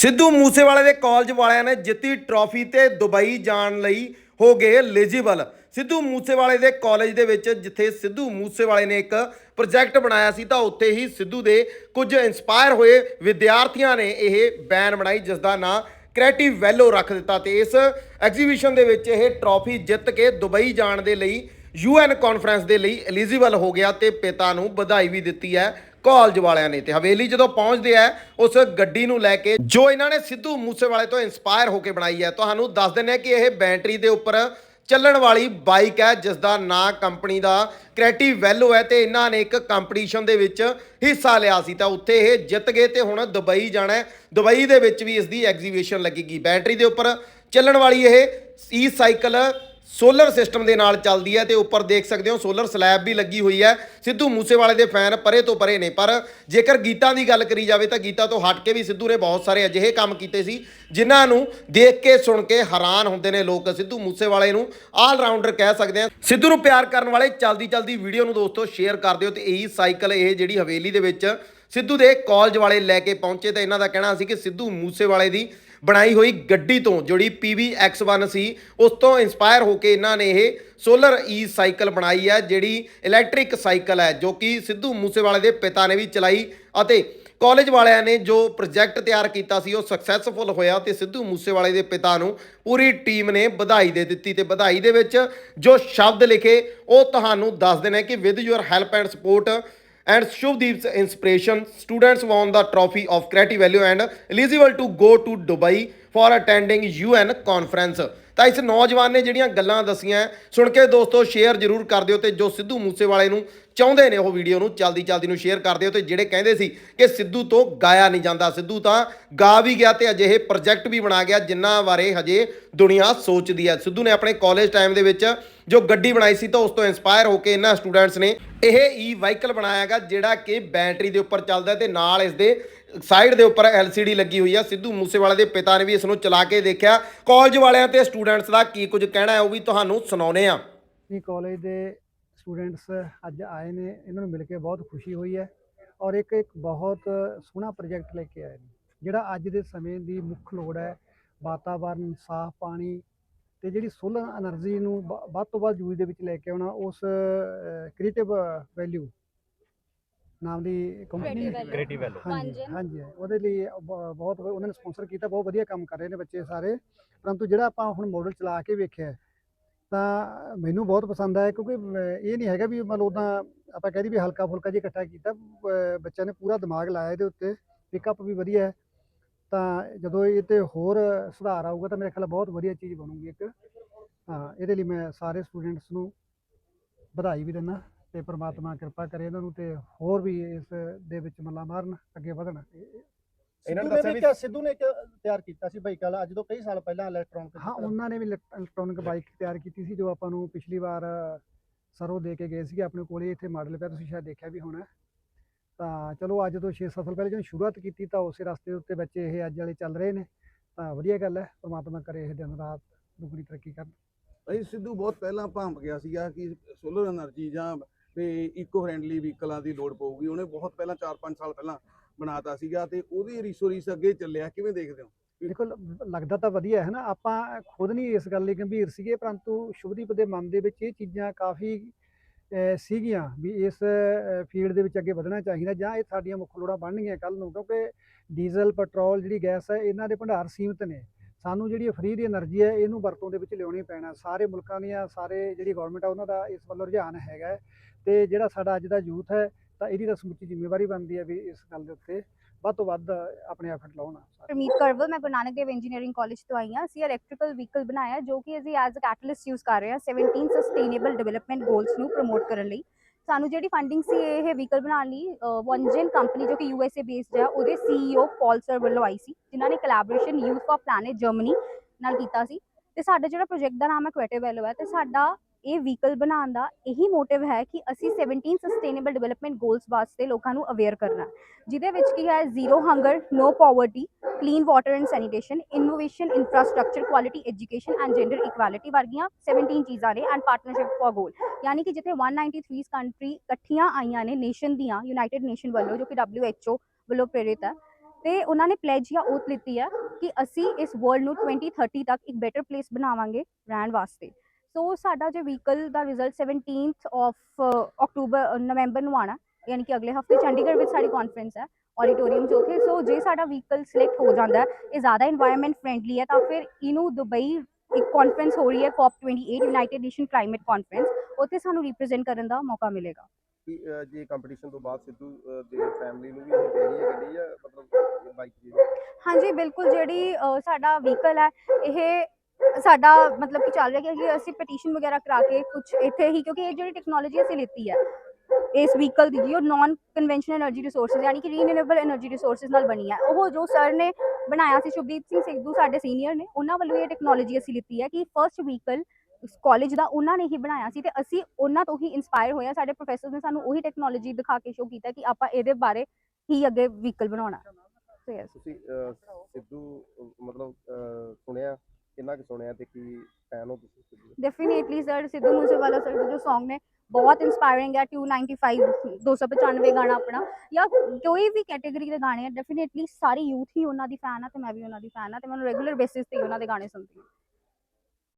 ਸਿੱਧੂ ਮੂਸੇਵਾਲੇ ਦੇ ਕਾਲਜ ਵਾਲਿਆਂ ਨੇ ਜਿੱਤੀ ਟਰਾਫੀ ਤੇ ਦੁਬਈ ਜਾਣ ਲਈ ਹੋ ਗਏ ਐਲੀਜੀਬਲ ਸਿੱਧੂ ਮੂਸੇਵਾਲੇ ਦੇ ਕਾਲਜ ਦੇ ਵਿੱਚ ਜਿੱਥੇ ਸਿੱਧੂ ਮੂਸੇਵਾਲੇ ਨੇ ਇੱਕ ਪ੍ਰੋਜੈਕਟ ਬਣਾਇਆ ਸੀ, ਤਾਂ ਉੱਥੇ ਹੀ ਸਿੱਧੂ ਦੇ ਕੁਝ ਇਨਸਪਾਇਰ ਹੋਏ ਵਿਦਿਆਰਥੀਆਂ ਨੇ ਇਹ ਬੈਨ ਬਣਾਈ, ਜਿਸ ਦਾ ਨਾਂ ਕ੍ਰੀਏਟਿਵ ਵੈਲੋ ਰੱਖ ਦਿੱਤਾ। ਤੇ ਇਸ ਐਗਜ਼ੀਬਿਸ਼ਨ ਦੇ ਵਿੱਚ ਇਹ ਟਰਾਫੀ ਜਿੱਤ ਕੇ ਦੁਬਈ ਜਾਣ ਦੇ ਲਈ ਯੂਐਨ ਕਾਨਫਰੰਸ ਦੇ ਲਈ ਐਲੀਜੀਬਲ ਹੋ ਗਿਆ ਤੇ ਪਿਤਾ ਨੂੰ ਵਧਾਈ ਵੀ ਦਿੱਤੀ ਹੈ ਕਾਲਜ ਵਾਲਿਆਂ ਨੇ ਤੇ ਹਵੇਲੀ ਜਦੋਂ ਪਹੁੰਚਦੇ ਆ, ਉਸ ਗੱਡੀ ਨੂੰ ਲੈ ਕੇ ਜੋ ਇਹਨਾਂ ਨੇ ਸਿੱਧੂ ਮੂਸੇਵਾਲੇ ਤੋਂ ਇਨਸਪਾਇਰ ਹੋ ਕੇ ਬਣਾਈ ਹੈ, ਤੁਹਾਨੂੰ ਦੱਸ ਦਿੰਦੇ ਆ ਕਿ ਇਹ ਬੈਟਰੀ ਦੇ ਉੱਪਰ ਚੱਲਣ ਵਾਲੀ ਬਾਈਕ ਹੈ ਜਿਸ ਦਾ ਨਾਂ ਕੰਪਨੀ ਦਾ ਕ੍ਰੈਟੀ ਵੈਲੋ ਹੈ ਤੇ ਇਹਨਾਂ ਨੇ ਇੱਕ ਕੰਪੀਟੀਸ਼ਨ ਦੇ ਵਿੱਚ ਹਿੱਸਾ ਲਿਆ ਸੀ। ਤਾਂ ਉੱਥੇ ਇਹ ਜਿੱਤ ਗਏ ਤੇ ਹੁਣ ਦੁਬਈ ਜਾਣਾ ਹੈ। ਦੁਬਈ ਦੇ ਵਿੱਚ ਵੀ ਇਸ ਦੀ ਐਗਜ਼ੀਬਿਸ਼ਨ ਲੱਗੇਗੀ। ਬੈਟਰੀ ਦੇ ਉੱਪਰ ਚੱਲਣ ਵਾਲੀ ਇਹ ਈ ਸਾਈਕਲ ਸੋਲਰ ਸਿਸਟਮ ਦੇ ਨਾਲ ਚੱਲਦੀ ਹੈ ਤੇ ਉੱਪਰ ਦੇਖ ਸਕਦੇ ਹੋ ਸੋਲਰ ਸਲੈਬ ਵੀ ਲੱਗੀ ਹੋਈ ਹੈ। ਸਿੱਧੂ ਮੂਸੇਵਾਲੇ ਦੇ ਫੈਨ ਪਰੇ ਤੋਂ ਪਰੇ ਨੇ, ਪਰ ਜੇਕਰ ਗੀਤਾਂ ਦੀ ਗੱਲ ਕਰੀ ਜਾਵੇ ਤਾਂ ਗੀਤਾਂ ਤੋਂ ਹਟ ਕੇ ਵੀ ਸਿੱਧੂ ਨੇ ਬਹੁਤ ਸਾਰੇ ਅਜਿਹੇ ਕੰਮ ਕੀਤੇ ਸੀ, ਜਿਨ੍ਹਾਂ ਨੂੰ ਦੇਖ ਕੇ, ਸੁਣ ਕੇ ਹੈਰਾਨ ਹੁੰਦੇ ਨੇ ਲੋਕ। ਸਿੱਧੂ ਮੂਸੇਵਾਲੇ ਨੂੰ ਆਲ ਰਾਊਂਡਰ ਕਹਿ ਸਕਦੇ ਆ ਸਿੱਧੂ ਨੂੰ ਪਿਆਰ ਕਰਨ ਵਾਲੇ ਚਲਦੀ ਚਲਦੀ ਵੀਡੀਓ ਨੂੰ ਦੋਸਤੋ ਸ਼ੇਅਰ ਕਰ ਦਿਓ ਤੇ ਇਹੀ ਸਾਈਕਲ ਇਹ ਜਿਹੜੀ ਹਵੇਲੀ ਦੇ ਵਿੱਚ ਸਿੱਧੂ ਦੇ ਕਾਲਜ ਵਾਲੇ ਲੈ ਕੇ ਪਹੁੰਚੇ। ਤਾਂ ਇਹਨਾਂ ਦਾ ਕਹਿਣਾ ਸੀ ਕਿ ਸਿੱਧੂ ਮੂਸੇਵਾਲੇ ਦੀ ਬਣਾਈ ਹੋਈ ਗੱਡੀ ਤੋਂ, ਜਿਹੜੀ PVX1 ਸੀ, ਉਸ ਤੋਂ ਇਨਸਪਾਇਰ ਹੋ ਕੇ ਇਹਨਾਂ ਨੇ ਇਹ ਸੋਲਰ ਈ ਸਾਈਕਲ ਬਣਾਈ ਹੈ, ਜਿਹੜੀ ਇਲੈਕਟ੍ਰਿਕ ਸਾਈਕਲ ਹੈ, ਜੋ ਕਿ ਸਿੱਧੂ ਮੂਸੇਵਾਲੇ ਦੇ ਪਿਤਾ ਨੇ ਵੀ ਚਲਾਈ ਅਤੇ ਕਾਲਜ ਵਾਲਿਆਂ ਨੇ ਜੋ ਪ੍ਰੋਜੈਕਟ ਤਿਆਰ ਕੀਤਾ ਸੀ, ਉਹ ਸਕਸੈਸਫੁਲ ਹੋਇਆ ਤੇ ਸਿੱਧੂ ਮੂਸੇਵਾਲੇ ਦੇ ਪਿਤਾ ਨੂੰ ਪੂਰੀ ਟੀਮ ਨੇ ਵਧਾਈ ਦੇ ਦਿੱਤੀ ਤੇ ਵਧਾਈ ਦੇ ਵਿੱਚ ਜੋ ਸ਼ਬਦ ਲਿਖੇ, ਉਹ ਤੁਹਾਨੂੰ ਦੱਸ ਦੇਣਾ ਕਿ with your help and support and Shubdeep's inspiration, students won the trophy of creative value and eligible to go to Dubai for attending UN conference ਤਾਂ ਇਸ ਨੌਜਵਾਨ ਨੇ ਜਿਹੜੀਆਂ ਗੱਲਾਂ ਦਸੀਆਂ, ਸੁਣ ਕੇ ਦੋਸਤੋ ਸ਼ੇਅਰ ਜ਼ਰੂਰ ਕਰ ਦਿਓ ਤੇ ਜੋ ਸਿੱਧੂ ਮੂਸੇਵਾਲੇ ਨੂੰ ਚਾਹੁੰਦੇ ਨੇ ਉਹ ਵੀਡੀਓ ਨੂੰ ਚਲਦੀ ਚਲਦੀ ਨੂੰ ਸ਼ੇਅਰ ਕਰ ਦਿਓ ਤੇ ਜਿਹੜੇ ਕਹਿੰਦੇ ਸੀ ਕਿ ਸਿੱਧੂ ਤੋਂ ਗਾਇਆ ਨਹੀਂ ਜਾਂਦਾ। ਸਿੱਧੂ ਤਾਂ ਗਾ ਵੀ ਗਿਆ ਤੇ ਅਜਿਹੇ ਪ੍ਰੋਜੈਕਟ ਵੀ ਬਣਾ ਗਿਆ ਜਿਨ੍ਹਾਂ ਬਾਰੇ ਹਜੇ ਦੁਨੀਆ ਸੋਚਦੀ ਹੈ। ਸਿੱਧੂ ਨੇ ਆਪਣੇ ਕਾਲਜ ਟਾਈਮ ਦੇ ਵਿੱਚ ਜੋ ਗੱਡੀ ਬਣਾਈ ਸੀ ਤਾਂ ਉਸ ਤੋਂ ਇਨਸਪਾਇਰ ਹੋ ਕੇ ਇਹਨਾਂ ਸਟੂਡੈਂਟਸ ਨੇ ਇਹ ਈ ਵਾਹੀਕਲ ਬਣਾਇਆਗਾ ਜਿਹੜਾ ਕਿ ਬੈਟਰੀ ਦੇ ਉੱਪਰ ਚੱਲਦਾ ਤੇ ਨਾਲ ਇਸ ਦੇ ਸਾਈਡ ਦੇ ਉੱਪਰ ਐਲਸੀਡੀ ਲੱਗੀ ਹੋਈ ਆ। ਸਿੱਧੂ ਮੂਸੇਵਾਲੇ ਦੇ ਪਿਤਾ ਨੇ ਵੀ ਇਸ ਨੂੰ ਚਲਾ ਕੇ ਦੇਖਿਆ। ਕਾਲਜ ਵਾਲਿਆਂ ਤੇ ਸਟੂਡੈਂਟਸ ਦਾ ਕੀ ਕੁਝ ਕਹਿਣਾ ਹੈ, ਉਹ ਵੀ ਤੁਹਾਨੂੰ ਸੁਣਾਉਨੇ ਆ ਜੀ, ਕਾਲਜ ਦੇ ਸਟੂਡੈਂਟਸ ਅੱਜ ਆਏ ਨੇ। ਇਹਨਾਂ ਨੂੰ ਮਿਲ ਕੇ ਬਹੁਤ ਖੁਸ਼ੀ ਹੋਈ ਹੈ ਔਰ ਇੱਕ ਇੱਕ ਬਹੁਤ ਸੋਹਣਾ ਪ੍ਰੋਜੈਕਟ ਲੈ ਕੇ ਆਏ ਨੇ, ਜਿਹੜਾ ਅੱਜ ਦੇ ਸਮੇਂ ਦੀ ਮੁੱਖ ਲੋੜ ਹੈ। ਵਾਤਾਵਰਨ, ਸਾਫ਼ ਪਾਣੀ ਤੇ ਜਿਹੜੀ ਸੋਲਰ એનર્ਜੀ ਨੂੰ ਵੱਧ ਤੋਂ ਵੱਧ ਯੂਜ਼ ਦੇ ਵਿੱਚ ਲੈ ਕੇ ਆਉਣਾ, ਉਸ ਕ੍ਰੀਏਟਿਵ ਵੈਲਿਊ ਨਾਮ ਦੀ ਕੰਪਨੀ। Creative Value। ਹਾਂਜੀ। ਹਾਂਜੀ ਉਹਦੇ ਲਈ ਬ- ਬਹੁਤ ਉਹਨਾਂ ਨੇ ਸਪਾਂਸਰ ਕੀਤਾ ਬਹੁਤ ਵਧੀਆ ਕੰਮ ਕਰ ਰਹੇ ਨੇ ਬੱਚੇ ਸਾਰੇ ਪਰੰਤੂ ਜਿਹੜਾ ਆਪਾਂ ਹੁਣ ਮਾਡਲ ਚਲਾ ਕੇ ਵੇਖਿਆ ਤਾਂ ਮੈਨੂੰ ਬਹੁਤ ਪਸੰਦ ਆਇਆ ਕਿਉਂਕਿ ਇਹ ਨਹੀਂ ਹੈਗਾ ਵੀ ਮਤਲਬ ਉਦਾਂ ਆਪਾਂ ਕਹਿ ਦਈਏ ਵੀ ਹਲਕਾ ਫੁਲਕਾ ਜਿਹਾ ਇਕੱਠਾ ਕੀਤਾ ਅਹ, ਬੱਚਿਆਂ ਨੇ ਪੂਰਾ ਦਿਮਾਗ ਲਾਇਆ ਇਹਦੇ ਉੱਤੇ ਪਿਕਅਪ ਵੀ ਵਧੀਆ ਹੈ ਤਾਂ ਜਦੋਂ ਇਹ ਤੇ ਹੋਰ ਸੁਧਾਰ ਆਊਗਾ ਤਾਂ ਮੇਰੇ ਖਿਆਲ ਬਹੁਤ ਵਧੀਆ ਚੀਜ਼ ਬਣੂਗੀ ਇੱਕ ਹਾਂ ਇਹਦੇ ਲਈ ਮੈਂ ਸਾਰੇ ਸਟੂਡੈਂਟਸ ਨੂੰ ਵਧਾਈ ਵੀ ਦਿੰਦਾ ਤੇ ਪ੍ਰਮਾਤਮਾ ਕਿਰਪਾ ਕਰੇ ਇਹਨਾਂ ਨੂੰ ਤੇ ਹੋਰ ਵੀ ਇਸ ਦੇ ਵਿੱਚ ਮੱਲਾ ਮਾਰਨ ਅੱਗੇ ਵਧਣ। ਇਹਨਾਂ ਨੇ ਵੀ ਤਿਆਰ ਕੀਤਾ ਸੀ ਬਾਈਕ ਵਾਲਾ ਅੱਜ ਤੋਂ ਕਈ ਸਾਲ ਪਹਿਲਾਂ ਇਲੈਕਟ੍ਰੋਨਿਕ ਹਾਂ ਉਹਨਾਂ ਨੇ ਵੀ ਇਲੈਕਟ੍ਰੋਨਿਕ ਬਾਈਕ ਤਿਆਰ ਕੀਤੀ ਸੀ ਜੋ ਹੋਣਾ। ਤਾਂ ਚਲੋ ਅੱਜ ਤੋਂ 6 ਸਾਲ ਪਹਿਲੇ ਸ਼ੁਰੂਆਤ ਕੀਤੀ ਤਾਂ ਉਸੇ ਰਸਤੇ ਉੱਤੇ ਬੱਚੇ ਇਹ ਅੱਜ ਵਾਲੇ ਚੱਲ ਰਹੇ ਨੇ। ਤਾਂ ਵਧੀਆ ਗੱਲ ਹੈ ਪ੍ਰਮਾਤਮਾ ਕਰੇ ਇਹ ਦਿਨ ਰਾਤ ਦੁਗਣੀ ਤਰੱਕੀ ਕਰਨ। ਭਾਈ ਸਿੱਧੂ ਬਹੁਤ ਪਹਿਲਾਂ ਭਾਂਪ ਗਿਆ ਸੀਗਾ ਕਿ ਸੋਲਰ એનર્ਜੀ ਜਾਂ ਤੇ ਇਕੋ ਫ੍ਰੈਂਡਲੀ ਵਹੀਕਲਾਂ ਦੀ ਲੋੜ ਪਊਗੀ। ਉਹਨੇ ਬਹੁਤ ਪਹਿਲਾਂ 4-5 ਸਾਲ ਪਹਿਲਾਂ ਬਣਾਤਾ ਸੀਗਾ ਤੇ ਉਹਦੀ ਰੀਸੋ ਅੱਗੇ ਚੱਲਿਆ। ਕਿਵੇਂ ਦੇਖਦੇ ਹੋ? ਦੇਖੋ ਲੱਗਦਾ ਤਾਂ ਵਧੀਆ ਹੈ ਨਾ। ਆਪਾਂ ਖੁਦ ਨਹੀਂ ਇਸ ਗੱਲ ਲਈ ਗੰਭੀਰ ਸੀਗੇ, ਪਰੰਤੂ ਸ਼ੁਭਦੀਪ ਦੇ ਮਨ ਦੇ ਵਿੱਚ ਇਹ ਚੀਜ਼ਾਂ ਕਾਫੀ ਸੀਗੀਆਂ ਵੀ ਇਸ ਫੀਲਡ ਦੇ ਵਿੱਚ ਅੱਗੇ ਵਧਣਾ ਚਾਹੀਦਾ ਜਾਂ ਇਹ ਸਾਡੀਆਂ ਮੁੱਖ ਲੋੜਾਂ ਬਣਨਗੀਆਂ ਕੱਲ ਨੂੰ। ਕਿਉਂਕਿ ਡੀਜ਼ਲ ਪੈਟਰੋਲ ਜਿਹੜੀ ਗੈਸ ਹੈ, ਇਹਨਾਂ ਦੇ ਭੰਡਾਰ ਸੀਮਿਤ ਨੇ। ਸਾਨੂੰ ਜਿਹੜੀ ਫਰੀ ਦੀ એનર્ਜੀ ਹੈ, ਇਹਨੂੰ ਵਰਤੋਂ ਦੇ ਵਿੱਚ ਲਿਆਉਣੀ ਪੈਣਾ। ਸਾਰੇ ਮੁਲਕਾਂ ਦੀਆਂ, ਸਾਰੇ ਜਿਹੜੀ ਗਵਰਨਮੈਂਟ ਆ, ਉਹਨਾਂ ਦਾ ਇਸ ਵੱਲ ਰੁਝਾਨ ਹੈਗਾ ਤੇ ਜਿਹੜਾ ਸਾਡਾ ਅੱਜ ਦਾ ਯੂਥ ਹੈ, ਤਾਂ ਇਹਦੀ ਤਾਂ ਸਮੁੱਚੀ ਜ਼ਿੰਮੇਵਾਰੀ ਬਣਦੀ ਹੈ ਵੀ ਇਸ ਗੱਲ ਦੇ ਉੱਤੇ ਵੱਧ ਤੋਂ ਵੱਧ ਆਪਣੇ ਐਫਰਟ ਲਾਉਣ। ਪਰਮੀਤ ਕਰਵਲ ਮੈਂ ਗੁਰੂ ਨਾਨਕ ਦੇਵ ਇੰਜੀਨੀਅਰਿੰਗ ਕਾਲਜ ਤੋਂ ਆਈ ਹਾਂ। ਅਸੀਂ ਇਲੈਕਟ੍ਰੀਕਲ ਵਹੀਕਲ ਬਣਾਇਆ, ਜੋ ਕਿ ਅਸੀਂ ਐਜ਼ ਅ ਕੈਟਲਿਸਟ ਯੂਜ਼ ਕਰ ਰਹੇ ਹਾਂ 17 ਸਸਟੇਨੇਬਲ ਡਿਵੈਲਪਮੈਂਟ ਗੋਲਸ ਨੂੰ ਪ੍ਰਮੋਟ ਕਰਨ ਲਈ। ਸਾਨੂੰ ਜਿਹੜੀ ਫੰਡਿੰਗ ਸੀ ਇਹ ਵਹੀਕਲ ਬਣਾਉਣ ਲਈ ਵਨਜਨ ਕੰਪਨੀ ਜੋ ਕਿ ਯੂਐਸਏ ਬੇਸਡ ਹੈ, ਉਹਦੇ ਸੀਈਓ ਪਾਲ ਸਰ ਵੱਲੋਂ ਆਈ ਸੀ, ਜਿਨ੍ਹਾਂ ਨੇ collaboration youth for planet Germany ਨਾਲ ਕੀਤਾ ਸੀ। ਤੇ ਸਾਡਾ ਜਿਹੜਾ ਪ੍ਰੋਜੈਕਟ ਦਾ ਨਾਮ ਹੈ ਕੁਐਟਿਵ ਵੈਲੋ ਹੈ, ਤੇ ਸਾਡਾ ਇਹ ਵਹੀਕਲ ਬਣਾਉਣ ਦਾ ਇਹੀ ਮੋਟਿਵ ਹੈ ਕਿ ਅਸੀਂ 17 ਸਸਟੇਨੇਬਲ ਡਿਵੈਲਪਮੈਂਟ ਗੋਲਸ ਵਾਸਤੇ ਲੋਕਾਂ ਨੂੰ ਅਵੇਅਰ ਕਰਨਾ ਜਿਹਦੇ ਵਿੱਚ ਕੀ ਹੈ zero hunger no poverty clean water and sanitation innovation infrastructure quality education and gender equality ਵਰਗੀਆਂ 17 ਚੀਜ਼ਾਂ ਨੇ ਐਂਡ ਪਾਰਟਨਰਸ਼ਿਪ ਫॉर ਗੋਲ ਯਾਨੀ ਕਿ ਜਿੱਥੇ 193 ਕੰਟਰੀ ਇਕੱਠੀਆਂ ਆਈਆਂ ਨੇ ਨੇਸ਼ਨ ਦੀਆਂ ਯੂਨਾਈਟਿਡ ਨੇਸ਼ਨ ਵੱਲੋਂ ਜੋ ਕਿ WHO ਵੱਲੋਂ ਪ੍ਰੇਰਿਤ ਹੈ, ਤੇ ਉਹਨਾਂ ਨੇ ਪਲੇਜ ਜਾਂ ਓਥ ਲਿੱਤੀ ਹੈ ਕਿ ਅਸੀਂ ਇਸ ਵਰਲਡ ਨੂੰ 2030 ਤੱਕ ਇੱਕ ਬੈਟਰ ਪਲੇਸ ਬਣਾਵਾਂਗੇ ਰਹਿਣ ਵਾਸਤੇ। ਸੋ ਸਾਡਾ ਜੋ ਵਹੀਕਲ ਦਾ ਰਿਜ਼ਲਟ 17th ਆਫ ਅਕਤੂਬਰ ਨਵੰਬਰ ਨੂੰ ਆਣਾ ਯਾਨੀ ਕਿ ਅਗਲੇ ਹਫ਼ਤੇ ਚੰਡੀਗੜ੍ਹ ਵਿੱਚ ਸਾਡੀ ਕਾਨਫਰੰਸ ਹੈ ਆਡੀਟੋਰੀਅਮ ਜੋ ਕਿ ਸੋ ਜੇ ਸਾਡਾ ਵਹੀਕਲ ਸਿਲੈਕਟ ਹੋ ਜਾਂਦਾ ਇਹ ਜ਼ਿਆਦਾ এনवाnenमेंट ਫਰੈਂਡਲੀ ਹੈ ਤਾਂ ਫਿਰ ਇਹਨੂੰ ਦੁਬਈ ਇੱਕ ਕਾਨਫਰੰਸ ਹੋ ਰਹੀ ਹੈ COP 28 United Nation climate conference ਉੱਥੇ ਸਾਨੂੰ ਰਿਪਰੈਜ਼ੈਂਟ ਕਰਨ ਦਾ ਮੌਕਾ ਮਿਲੇਗਾ। ਜੀ ਕੰਪੀਟੀਸ਼ਨ ਤੋਂ ਬਾਅਦ ਸਿੱਧੂ ਦੇ ਫੈਮਿਲੀ ਨੂੰ ਵੀ ਇਹ ਦੇਣੀ ਹੈ ਗੱਡੀ ਜਾਂ ਮਤਲਬ ਬਾਈਕ ਹਾਂਜੀ ਬਿਲਕੁਲ ਜਿਹੜੀ ਸਾਡਾ ਵਹੀਕਲ ਹੈ ਇਹ ਸਾਡਾ ਮਤਲਬ ਕਿ ਚੱਲ ਰਿਹਾ ਕਿ ਅਸੀਂ ਪਟੀਸ਼ਨ ਵਗੈਰਾ ਕਰਾ ਕੇ ਕੁਝ ਇੱਥੇ ਹੀ, ਕਿਉਂਕਿ ਇਹ ਜਿਹੜੀ ਟੈਕਨੋਲੋਜੀ ਅਸੀਂ ਲਿੱਤੀ ਹੈ, ਇਸ ਵਹੀਕਲ ਦੀ ਜੋ ਨਾਨ ਕਨਵੈਨਸ਼ਨਲ એનર્ਜੀ ਰਿਸੋਰਸਸ ਯਾਨੀ ਕਿ ਰੀਨਿਊਏਬਲ એનર્ਜੀ ਰਿਸੋਰਸਸ ਨਾਲ ਬਣੀ ਹੈ। ਉਹ ਜੋ ਸਰ ਨੇ ਬਣਾਇਆ ਸੀ, ਸ਼ੁਭਦੀਪ ਸਿੰਘ ਸਿੱਧੂ ਸਾਡੇ ਸੀਨੀਅਰ ਨੇ, ਉਹਨਾਂ ਵੱਲੋਂ ਇਹ ਟੈਕਨੋਲੋਜੀ ਅਸੀਂ ਲਿੱਤੀ ਹੈ ਕਿ ਫਰਸਟ ਵਹੀਕਲ ਕਾਲਜ ਦਾ ਉਹਨਾਂ ਨੇ ਹੀ ਬਣਾਇਆ ਸੀ ਤੇ ਅਸੀਂ ਉਹਨਾਂ ਤੋਂ ਹੀ ਇਨਸਪਾਇਰ ਹੋਇਆ ਸਾਡੇ ਪ੍ਰੋਫੈਸਰ ਨੇ ਸਾਨੂੰ ਉਹੀ ਟੈਕਨੋਲੋਜੀ ਦਿਖਾ ਕੇ ਸ਼ੋਅ ਕੀਤਾ ਕਿ ਆਪਾਂ ਇਹਦੇ ਬਾਰੇ ਹੀ ਅੱਗੇ ਵਹੀਕਲ ਬਣਾਉਣਾ। ਤੁਸੀਂ ਸਿੱਧੂ ਮਤਲਬ ਸੁਣਿਆ ਕਿੰਨਾ ਕੁ ਸੁਣਿਆ ਤੇ ਕੀ ਫੈਨ ਹੋ ਤੁਸੀਂ ਸਿੱਧੂ ਦੇ? Definitely sir Sidhu Moosewala sir ਦੇ ਜੋ Song ਨੇ, ਬਹੁਤ ਇਨਸਪਾਇਰਿੰਗ ਹੈ 295 295 ਗਾਣਾ ਆਪਣਾ, ਜਾਂ ਕੋਈ ਵੀ ਕੈਟਾਗਰੀ ਦੇ ਗਾਣੇ ਆ ਡੈਫੀਨੇਟਲੀ ਸਾਰੀ ਯੂਥ ਹੀ ਉਹਨਾਂ ਦੀ ਫੈਨ ਆ ਤੇ ਮੈਂ ਵੀ ਉਹਨਾਂ ਦੀ ਫੈਨ ਆ ਤੇ ਮੈਨੂੰ ਰੈਗੂਲਰ ਬੇਸਿਸ ਤੇ ਹੀ ਉਹਨਾਂ ਦੇ ਗਾਣੇ ਸੁਣਦੀ ਹਾਂ